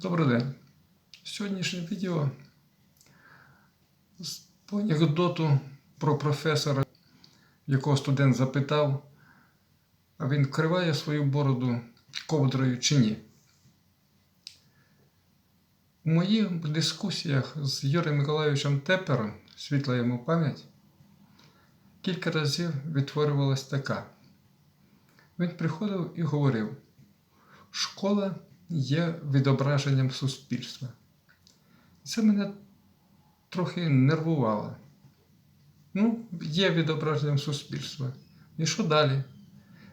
Добрий день. Сьогоднішнє відео з- анекдоту про професора, якого студент запитав, а він вкриває свою бороду ковдрою чи ні. У моїх дискусіях з Юрієм Миколайовичем Тепером, світла йому пам'ять, кілька разів відтворювалась така. Він приходив і говорив: школа є відображенням суспільства. Це мене трохи нервувало. Ну, є відображенням суспільства. І що далі?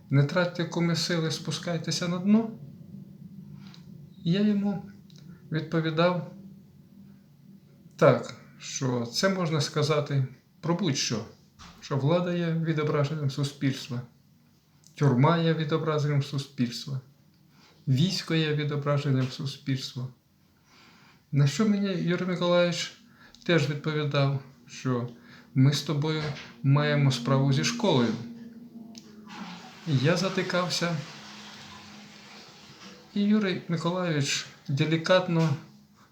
Не тратьте куми сили, спускайтеся на дно. І я йому відповідав так, що це можна сказати про будь-що, що влада є відображенням суспільства, тюрма є відображенням суспільства. Військо є відображенням суспільства. На що мені Юрій Миколаївич теж відповідав, що ми з тобою маємо справу зі школою. Я затикався. І Юрій Миколаївич делікатно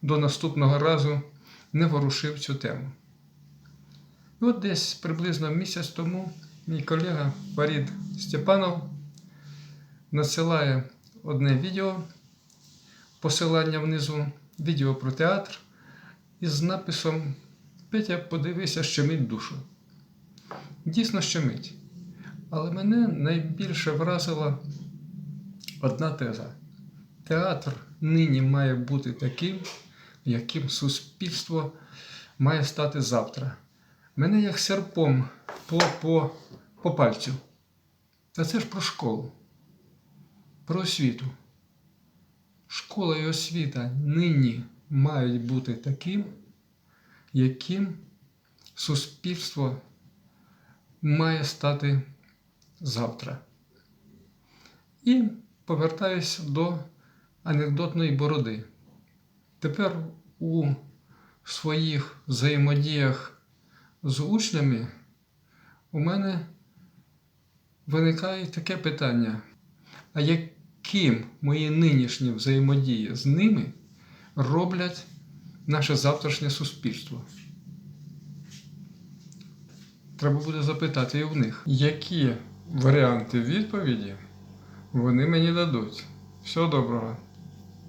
до наступного разу не ворушив цю тему. І от десь приблизно місяць тому мій колега Фарід Степанов надсилає одне відео, посилання внизу, відео про театр із написом Петя, подивися, щемить душу. Дійсно щемить. Але мене найбільше вразила одна теза. Театр нині має бути таким, яким суспільство має стати завтра. Мене як серпом по, по, по пальцю. Та це ж про школу про освіту. Школа і освіта нині мають бути таким, яким суспільство має стати завтра. І повертаюся до анекдотної бороди. Тепер у своїх взаємодіях з учнями у мене виникає таке питання а яким мої нинішні взаємодії з ними роблять наше завтрашнє суспільство. Треба буде запитати і в них, які варіанти відповіді вони мені дадуть. Всього доброго!